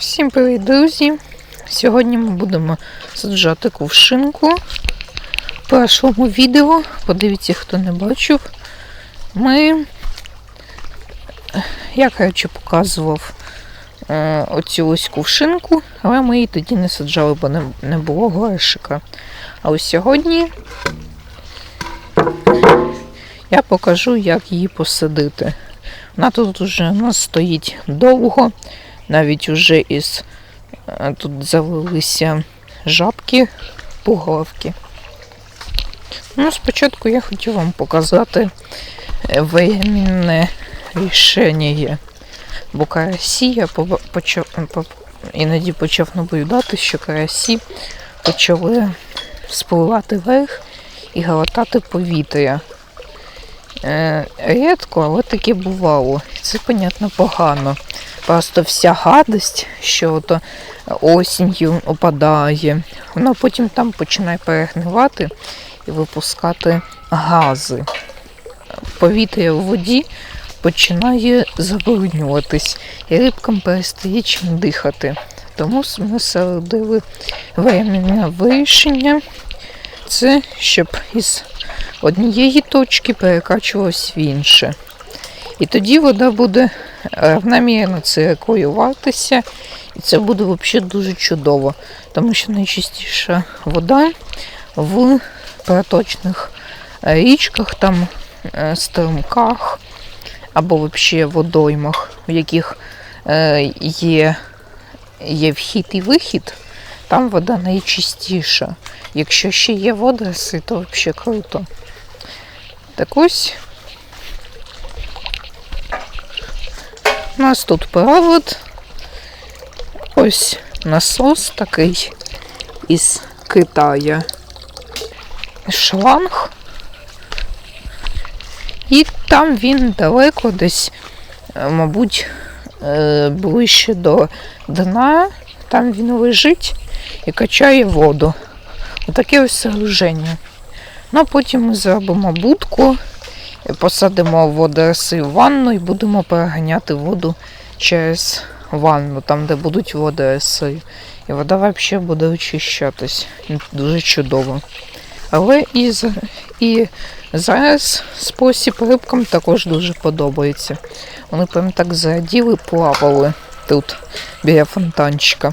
Всім привіт, друзі! Сьогодні ми будемо саджати кувшинку. В першому відео, подивіться, хто не бачив, ми, я коротше, показував е, оцю ось кувшинку, але ми її тоді не саджали, бо не, не було горшика. А ось сьогодні я покажу, як її посадити. Вона тут вже у нас стоїть довго, навіть уже із е, тут завелися жабки, пуговки. Ну, спочатку я хотів вам показати е, воєнне рішення. Бо карасі почав, іноді почав наблюдати, що карасі почали спливати вверх і глотати повітря. Е, рідко, але таке бувало. Це, понятно, погано. Просто вся гадость, що ото осінню опадає, вона потім там починає перегнивати і випускати гази. Повітря в воді починає забруднюватись, і рибкам перестає чим дихати. Тому ми садили временне вирішення. Це щоб із однієї точки перекачувалась в інше. І тоді вода буде равномірно циркулюватися, і це буде взагалі дуже чудово, тому що найчастіша вода в проточних е, річках, там е, струмках або взагалі водоймах, в яких е, є, є вхід і вихід, там вода найчистіша. Якщо ще є водоросли, то взагалі круто. Так ось. У нас тут провод. Ось насос такий із Китая. Шланг. І там він далеко десь, е, мабуть, е, ближче до дна. Там він лежить і качає воду. Отаке ось сооруження. Ну, а потім ми зробимо будку, посадимо водоросли в ванну і будемо переганяти воду через ванну, там, де будуть водоросли. І вода взагалі буде очищатись. Дуже чудово. Але і, і зараз спосіб рибкам також дуже подобається. Вони прям так зраділи, плавали тут біля фонтанчика.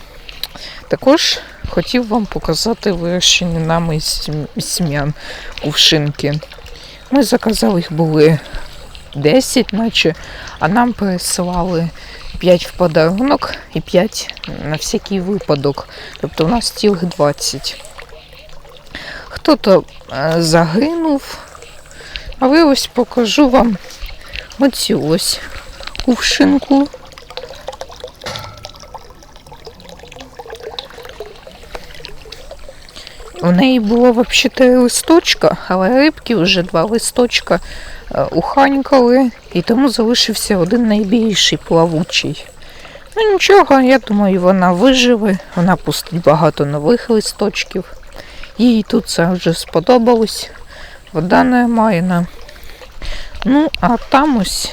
Також хотів вам показати вирощені нами сім'ян кувшинки. Ми заказали їх були 10, наче, а нам пересилали 5 в подарунок і 5 на всякий випадок. Тобто у нас цілих 20. Хто-то е, загинув. Але ось покажу вам оцю ось кувшинку. У неї було взагалі три листочка, але рибки вже два листочка е, уханькали, і тому залишився один найбільший плавучий. Ну нічого, я думаю, вона виживе, вона пустить багато нових листочків. Їй тут це вже сподобалось. Вода нормальна. Ну, а там ось,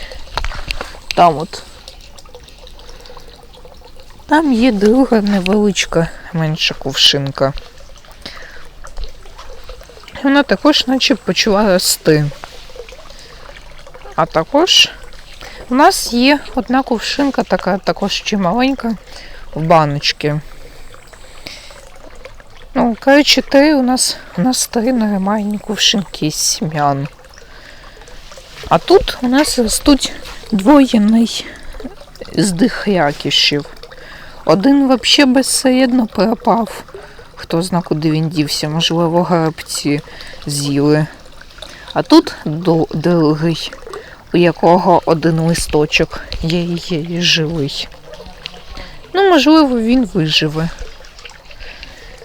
там от. Там є друга невеличка менша кувшинка. Вона також наче почала рости. А також у нас є одна кувшинка, така також ще маленька, в баночці. Ну, коротше, три у нас у нас три нормальні кувшинки з сім'ян. А тут у нас ростуть двоєний з дихрякішів. Один взагалі безсередно пропав. Хто зна, куди він дівся, можливо, грабці з'їли. А тут до- другий, у якого один листочок є є живий. Ну, можливо, він виживе.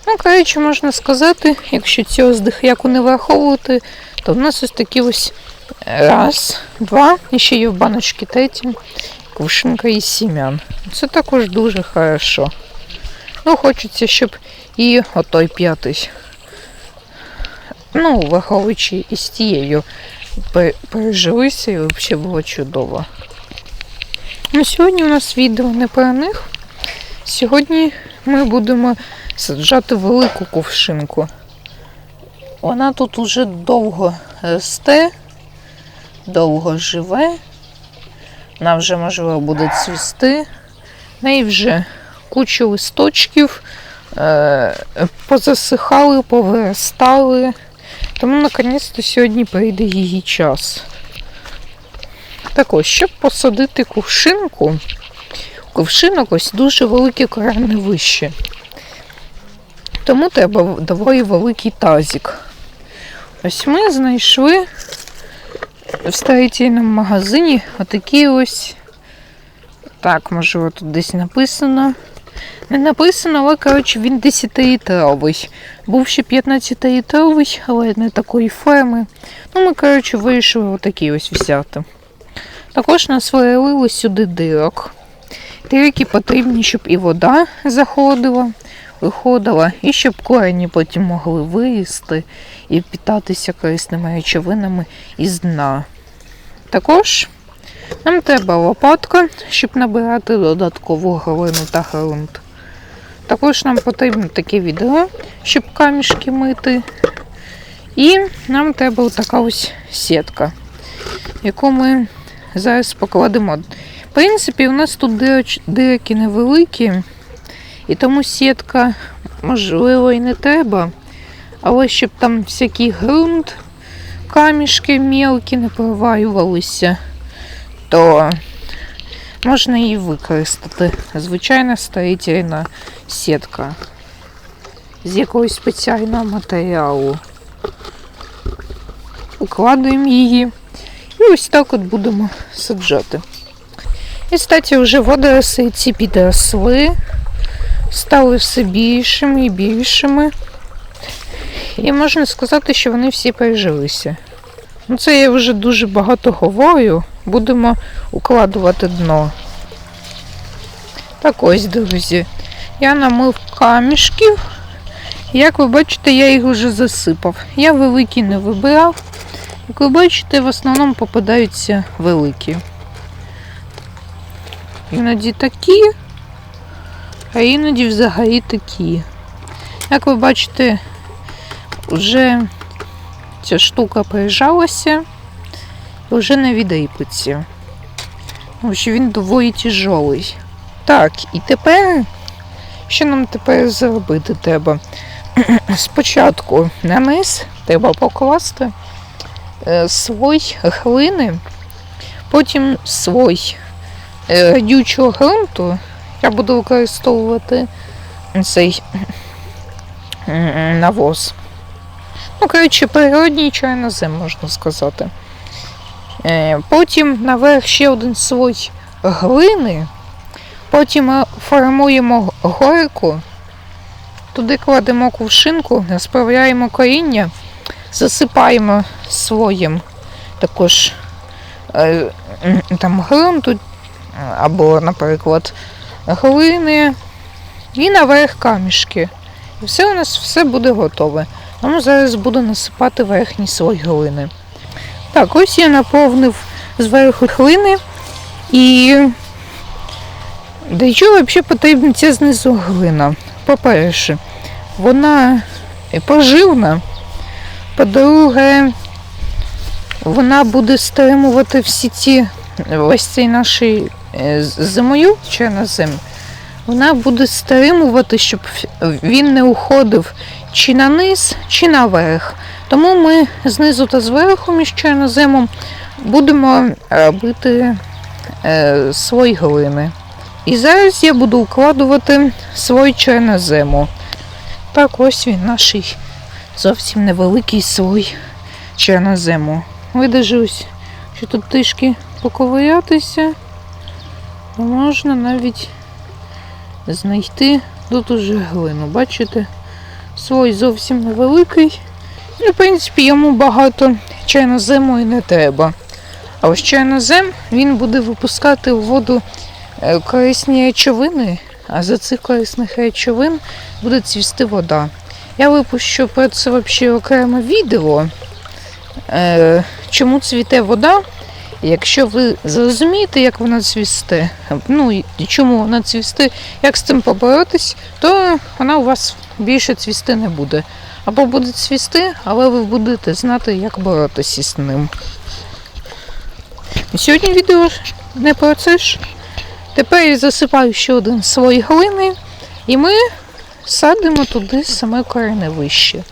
Ну, коротше, можна сказати, якщо цього здихряку не враховувати, то в нас ось такі ось раз, два, і ще є в баночці третім кувшинка із сім'ян. Це також дуже хорошо. Ну, хочеться, щоб і отой п'ятий. Ну, враховуючи із тією пережилися і взагалі було чудово. Ну, сьогодні у нас відео не про них. Сьогодні ми будемо саджати велику кувшинку. Вона тут уже довго росте, довго живе. Вона вже, можливо, буде цвісти. В неї вже куча листочків позасихали, повиростали. Тому наконець-то сьогодні прийде її час. Так ось, щоб посадити кувшинку, кувшинок ось дуже велике кореневище. Тому треба доволі великий тазик. Ось ми знайшли в строїтельному магазині отакі ось. Так, можливо, тут десь написано. Не написано, але коротше він 10-літровий. Був ще 15-літровий, але не такої ферми. Ну, ми, коротше, вирішили отакі ось взяти. Також нас вилили сюди дирок. Дирки потрібні, щоб і вода заходила, виходила, і щоб корені потім могли вилізти і питатися корисними речовинами із дна. Також нам треба лопатка, щоб набирати додаткову глину та ґрунт. Також нам потрібно таке відро, щоб камішки мити. І нам треба така ось сітка, яку ми зараз покладемо. В принципі, у нас тут дирки невеликі, і тому сітка, можливо, і не треба. Але щоб там всякий ґрунт, камішки мілкі не провалювалися, то можна її використати. Звичайна строїтельна сітка з якогось спеціального матеріалу. Укладуємо її і ось так от будемо саджати. І, кстати, вже водоросли ці підросли, стали все більшими і більшими. І можна сказати, що вони всі пережилися. Ну, це я вже дуже багато говорю. Будемо укладувати дно. Так ось, друзі. Я намив камішків. Як ви бачите, я їх вже засипав. Я великі не вибирав. Як ви бачите, в основному попадаються великі. Іноді такі, а іноді взагалі такі. Як ви бачите, вже ця штука прижалася і вже не відріпиться. Що він доволі тяжелий. Так, і тепер, що нам тепер зробити треба? Спочатку на низ треба покласти е, слой глини, потім слой е, радючого ґрунту. Я буду використовувати цей навоз. Ну, коротше, природній чорнозем, можна сказати. Е, Потім наверх ще один слой глини. Потім ми формуємо горку, туди кладемо кувшинку, розправляємо коріння, засипаємо слоєм також е, там ґрунту або, наприклад, глини і наверх камішки. І все у нас все буде готове. Тому зараз буду насипати верхній слой глини. Так, ось я наповнив зверху глини і для чого взагалі потрібна ця знизу глина? По-перше, вона поживна. По-друге, вона буде стримувати всі ці ось цей наш е, зимою чорнозем. Вона буде стримувати, щоб він не уходив чи на низ, чи наверх. Тому ми знизу та зверху між чорноземом будемо робити е, слой глини. І зараз я буду укладувати слой чорнозему. Так, ось він наш зовсім невеликий слой чорнозему. Видержусь, що тут трішки поковирятися. Можна навіть знайти тут уже глину. Бачите? Слой зовсім невеликий. Ну, в принципі, йому багато чорнозему і не треба. А ось чорнозем він буде випускати в воду е, корисні речовини, а за цих корисних речовин буде цвісти вода. Я випущу про це взагалі окреме відео, е, чому цвіте вода Якщо ви зрозумієте, як вона цвісте, ну і чому вона цвісте, як з цим поборотись, то вона у вас більше цвісти не буде. Або буде цвісти, але ви будете знати, як боротися з ним. Сьогодні відео не про це ж. Тепер я засипаю ще один слой глини, і ми садимо туди саме кореневище.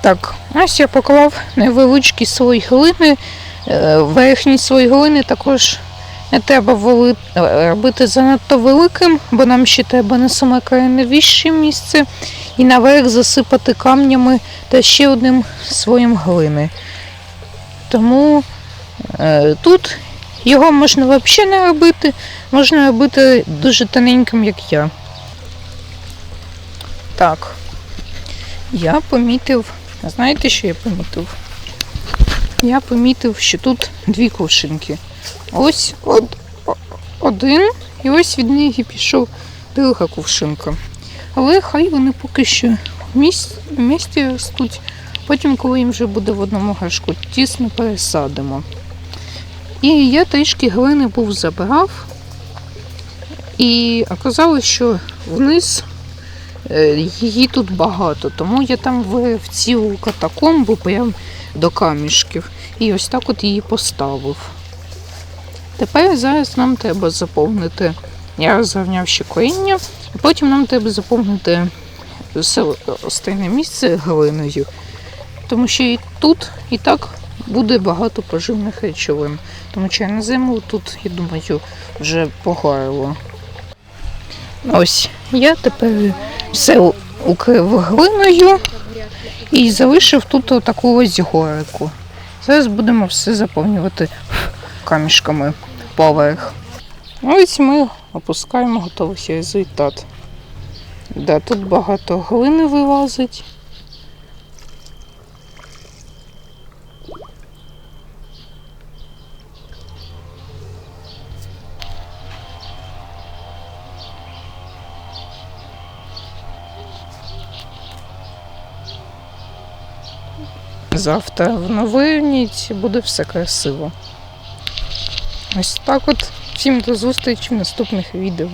Так, ось я поклав невеличкий слой глини. Е, Верхній слой глини також не треба вели- робити занадто великим, бо нам ще треба на саме кореневище місце і наверх засипати камнями та ще одним слоєм глини. Тому е, тут його можна взагалі не робити, можна робити дуже тоненьким, як я. Так, я помітив, знаєте, що я помітив? Я помітив, що тут дві кувшинки. Ось од, один, і ось від і пішов друга кувшинка. Але хай вони поки що в міс- в місті ростуть. Потім, коли їм вже буде в одному горшку, тісно пересадимо. І я трішки глини був забрав, і оказалось, що вниз е, її тут багато, тому я там вирив цілу катакомбу прям до камішків. І ось так от її поставив. Тепер зараз нам треба заповнити. Я розрівняв ще коріння, і потім нам треба заповнити все остальне місце глиною. Тому що і тут і так буде багато поживних речовин. Тому що на зиму тут, я думаю, вже погорило. Ось я тепер все укрив глиною і залишив тут таку ось горику. Зараз будемо все заповнювати камішками поверх. Ось ми опускаємо готовий результат. Да, тут багато глини вилазить. Завтра в новиніці буде все красиво. Ось так от. Всім до зустрічі в наступних відео.